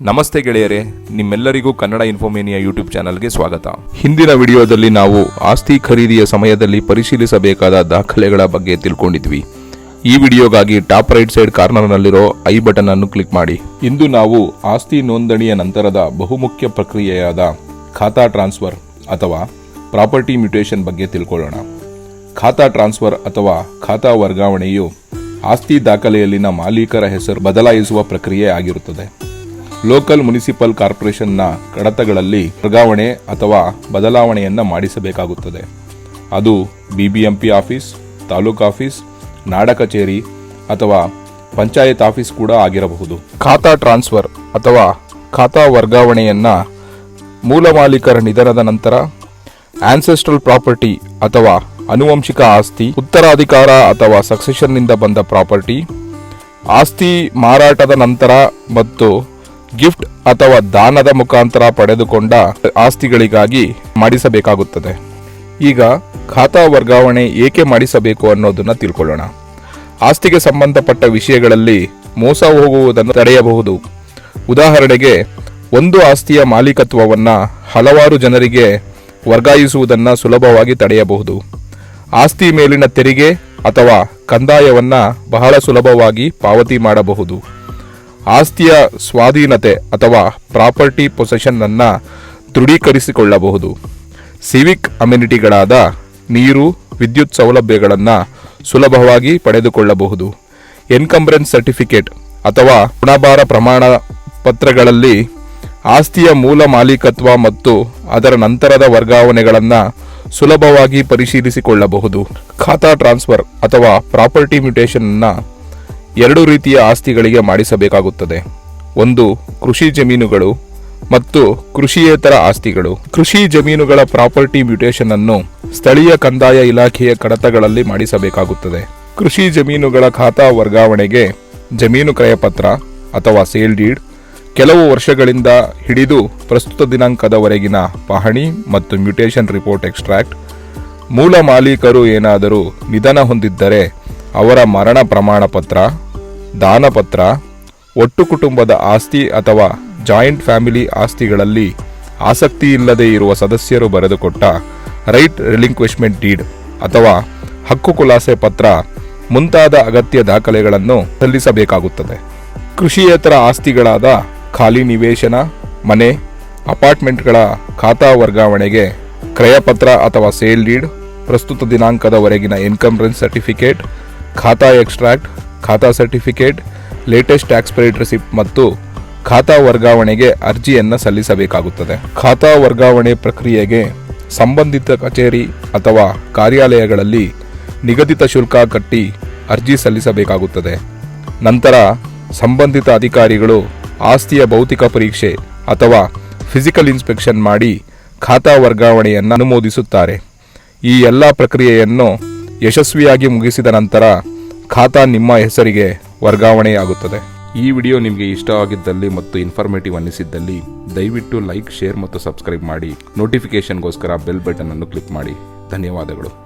ನಮಸ್ತೆ ಗೆಳೆಯರೇ, ನಿಮ್ಮೆಲ್ಲರಿಗೂ ಕನ್ನಡ ಇನ್ಫೋಮೇನಿಯಾ ಯೂಟ್ಯೂಬ್ ಚಾನಲ್ಗೆ ಸ್ವಾಗತ. ಹಿಂದಿನ ವಿಡಿಯೋದಲ್ಲಿ ನಾವು ಆಸ್ತಿ ಖರೀದಿಯ ಸಮಯದಲ್ಲಿ ಪರಿಶೀಲಿಸಬೇಕಾದ ದಾಖಲೆಗಳ ಬಗ್ಗೆ ತಿಳ್ಕೊಂಡಿದ್ವಿ. ಈ ವಿಡಿಯೋಗಾಗಿ ಟಾಪ್ ರೈಟ್ ಸೈಡ್ ಕಾರ್ನರ್ನಲ್ಲಿರೋ ಐ ಬಟನ್ ಅನ್ನು ಕ್ಲಿಕ್ ಮಾಡಿ. ಇಂದು ನಾವು ಆಸ್ತಿ ನೋಂದಣಿಯ ನಂತರದ ಬಹುಮುಖ್ಯ ಪ್ರಕ್ರಿಯೆಯಾದ ಖಾತಾ ಟ್ರಾನ್ಸ್ಫರ್ ಅಥವಾ ಪ್ರಾಪರ್ಟಿ ಮ್ಯೂಟೇಷನ್ ಬಗ್ಗೆ ತಿಳ್ಕೊಳ್ಳೋಣ. ಖಾತಾ ಟ್ರಾನ್ಸ್ಫರ್ ಅಥವಾ ಖಾತಾ ವರ್ಗಾವಣೆಯು ಆಸ್ತಿ ದಾಖಲೆಯಲ್ಲಿನ ಮಾಲೀಕರ ಹೆಸರು ಬದಲಾಯಿಸುವ ಪ್ರಕ್ರಿಯೆ ಆಗಿರುತ್ತದೆ. ಲೋಕಲ್ ಮುನಿಸಿಪಲ್ ಕಾರ್ಪೊರೇಷನ್ನ ಕಡತಗಳಲ್ಲಿ ವರ್ಗಾವಣೆ ಅಥವಾ ಬದಲಾವಣೆಯನ್ನು ಮಾಡಿಸಬೇಕಾಗುತ್ತದೆ. ಅದು ಬಿಬಿಎಂಪಿ ಆಫೀಸ್, ತಾಲೂಕು ಆಫೀಸ್, ನಾಡ ಕಚೇರಿ ಅಥವಾ ಪಂಚಾಯತ್ ಆಫೀಸ್ ಕೂಡ ಆಗಿರಬಹುದು. ಖಾತಾ ಟ್ರಾನ್ಸ್ಫರ್ ಅಥವಾ ಖಾತಾ ವರ್ಗಾವಣೆಯನ್ನು ಮೂಲ ಮಾಲೀಕರ ನಿಧನದ ನಂತರ ಆನ್ಸೆಸ್ಟ್ರಲ್ ಪ್ರಾಪರ್ಟಿ ಅಥವಾ ಅನುವಂಶಿಕ ಆಸ್ತಿ, ಉತ್ತರಾಧಿಕಾರ ಅಥವಾ ಸಕ್ಸೆಷನ್ನಿಂದ ಬಂದ ಪ್ರಾಪರ್ಟಿ, ಆಸ್ತಿ ಮಾರಾಟದ ನಂತರ ಮತ್ತು ಗಿಫ್ಟ್ ಅಥವಾ ದಾನದ ಮುಖಾಂತರ ಪಡೆದುಕೊಂಡ ಆಸ್ತಿಗಳಿಗಾಗಿ ಮಾಡಿಸಬೇಕಾಗುತ್ತದೆ. ಈಗ ಖಾತಾ ವರ್ಗಾವಣೆ ಏಕೆ ಮಾಡಿಸಬೇಕು ಅನ್ನೋದನ್ನ ತಿಳ್ಕೊಳ್ಳೋಣ. ಆಸ್ತಿಗೆ ಸಂಬಂಧಪಟ್ಟ ವಿಷಯಗಳಲ್ಲಿ ಮೋಸ ಹೋಗುವುದನ್ನು ತಡೆಯಬಹುದು. ಉದಾಹರಣೆಗೆ, ಒಂದು ಆಸ್ತಿಯ ಮಾಲೀಕತ್ವವನ್ನು ಹಲವಾರು ಜನರಿಗೆ ವರ್ಗಾಯಿಸುವುದನ್ನು ಸುಲಭವಾಗಿ ತಡೆಯಬಹುದು. ಆಸ್ತಿ ಮೇಲಿನ ತೆರಿಗೆ ಅಥವಾ ಕಂದಾಯವನ್ನು ಬಹಳ ಸುಲಭವಾಗಿ ಪಾವತಿ ಮಾಡಬಹುದು. ಆಸ್ತಿಯ ಸ್ವಾಧೀನತೆ ಅಥವಾ ಪ್ರಾಪರ್ಟಿ ಪೊಸೆಷನ್ ಅನ್ನ ದೃಢೀಕರಿಸಿಕೊಳ್ಳಬಹುದು. ಸಿವಿಕ್ ಅಮ್ಯುನಿಟಿಗಳಾದ ನೀರು, ವಿದ್ಯುತ್ ಸೌಲಭ್ಯಗಳನ್ನು ಸುಲಭವಾಗಿ ಪಡೆದುಕೊಳ್ಳಬಹುದು. ಎನ್ಕಂಬ್ರೆನ್ಸ್ ಸರ್ಟಿಫಿಕೇಟ್ ಅಥವಾ ಋಣಭಾರ ಪ್ರಮಾಣ ಪತ್ರಗಳಲ್ಲಿ ಆಸ್ತಿಯ ಮೂಲ ಮಾಲೀಕತ್ವ ಮತ್ತು ಅದರ ನಂತರದ ವರ್ಗಾವಣೆಗಳನ್ನು ಸುಲಭವಾಗಿ ಪರಿಶೀಲಿಸಿಕೊಳ್ಳಬಹುದು. ಖಾತಾ ಟ್ರಾನ್ಸ್ಫರ್ ಅಥವಾ ಪ್ರಾಪರ್ಟಿ ಮ್ಯೂಟೇಷನ್ನ ಎರಡು ರೀತಿಯ ಆಸ್ತಿಗಳಿಗೆ ಮಾಡಿಸಬೇಕಾಗುತ್ತದೆ. ಒಂದು ಕೃಷಿ ಜಮೀನುಗಳು ಮತ್ತು ಕೃಷಿಯೇತರ ಆಸ್ತಿಗಳು. ಕೃಷಿ ಜಮೀನುಗಳ ಪ್ರಾಪರ್ಟಿ ಮ್ಯೂಟೇಷನ್ ಅನ್ನು ಸ್ಥಳೀಯ ಕಂದಾಯ ಇಲಾಖೆಯ ಕಡತಗಳಲ್ಲಿ ಮಾಡಿಸಬೇಕಾಗುತ್ತದೆ. ಕೃಷಿ ಜಮೀನುಗಳ ಖಾತಾ ವರ್ಗಾವಣೆಗೆ ಜಮೀನು ಕ್ರಯಪತ್ರ ಅಥವಾ ಸೇಲ್ ಡೀಡ್, ಕೆಲವು ವರ್ಷಗಳಿಂದ ಹಿಡಿದು ಪ್ರಸ್ತುತ ದಿನಾಂಕದವರೆಗಿನ ಪಹಣಿ ಮತ್ತು ಮ್ಯೂಟೇಷನ್ ರಿಪೋರ್ಟ್ ಎಕ್ಸ್ಟ್ರಾಕ್ಟ್, ಮೂಲ ಮಾಲೀಕರು ಏನಾದರೂ ನಿಧನ ಹೊಂದಿದ್ದರೆ ಅವರ ಮರಣ ಪ್ರಮಾಣ ಪತ್ರ ದಾನಪತ್ರ, ಒಟ್ಟು ಕುಟುಂಬದ ಆಸ್ತಿ ಅಥವಾ ಜಾಯಿಂಟ್ ಫ್ಯಾಮಿಲಿ ಆಸ್ತಿಗಳಲ್ಲಿ ಆಸಕ್ತಿ ಇಲ್ಲದೆ ಇರುವ ಸದಸ್ಯರು ಬರೆದುಕೊಟ್ಟ ರೈಟ್ ರಿಲಿಂಕ್ವಿಶ್ಮೆಂಟ್ ಡೀಡ್ ಅಥವಾ ಹಕ್ಕು ಖುಲಾಸೆ ಪತ್ರ ಮುಂತಾದ ಅಗತ್ಯ ದಾಖಲೆಗಳನ್ನು ಸಲ್ಲಿಸಬೇಕಾಗುತ್ತದೆ. ಕೃಷಿಯೇತರ ಆಸ್ತಿಗಳಾದ ಖಾಲಿ ನಿವೇಶನ, ಮನೆ, ಅಪಾರ್ಟ್ಮೆಂಟ್ಗಳ ಖಾತಾ ವರ್ಗಾವಣೆಗೆ ಕ್ರಯಪತ್ರ ಅಥವಾ ಸೇಲ್ ಡೀಡ್, ಪ್ರಸ್ತುತ ದಿನಾಂಕದವರೆಗಿನ income certificate, khata extract khata certificate latest tax paid receipt ಮತ್ತು ಖಾತಾ ವರ್ಗಾವಣೆಗೆ ಅರ್ಜಿಯನ್ನು ಸಲ್ಲಿಸಬೇಕಾಗುತ್ತದೆ. ಖಾತಾ ವರ್ಗಾವಣೆ ಪ್ರಕ್ರಿಯೆಗೆ ಸಂಬಂಧಿತ ಕಚೇರಿ ಅಥವಾ ಕಾರ್ಯಾಲಯಗಳಲ್ಲಿ ನಿಗದಿತ ಶುಲ್ಕ ಕಟ್ಟಿ ಅರ್ಜಿ ಸಲ್ಲಿಸಬೇಕಾಗುತ್ತದೆ. ನಂತರ ಸಂಬಂಧಿತ ಅಧಿಕಾರಿಗಳು ಆಸ್ತಿಯ ಭೌತಿಕ ಪರೀಕ್ಷೆ ಅಥವಾ ಫಿಸಿಕಲ್ ಇನ್ಸ್ಪೆಕ್ಷನ್ ಮಾಡಿ ಖಾತಾ ವರ್ಗಾವಣೆಯನ್ನು ಅನುಮೋದಿಸುತ್ತಾರೆ. ಈ ಎಲ್ಲ ಪ್ರಕ್ರಿಯೆಯನ್ನು ಯಶಸ್ವಿಯಾಗಿ ಮುಗಿಸಿದ ನಂತರ ಖಾತಾ ನಿಮ್ಮ ಹೆಸರಿಗೆ ವರ್ಗಾವಣೆಯಾಗುತ್ತದೆ. ಈ ವಿಡಿಯೋ ನಿಮಗೆ ಇಷ್ಟ ಆಗಿದ್ದಲ್ಲಿ ಮತ್ತು ಇನ್ಫಾರ್ಮೇಟಿವ್ ಅನ್ನಿಸಿದ್ದಲ್ಲಿ ದಯವಿಟ್ಟು ಲೈಕ್ ಶೇರ್ ಮತ್ತು ಸಬ್ಸ್ಕ್ರೈಬ್ ಮಾಡಿ. ನೋಟಿಫಿಕೇಶನ್ಗೋಸ್ಕರ ಬೆಲ್ ಬಟನ್ ಅನ್ನು ಕ್ಲಿಕ್ ಮಾಡಿ. ಧನ್ಯವಾದಗಳು.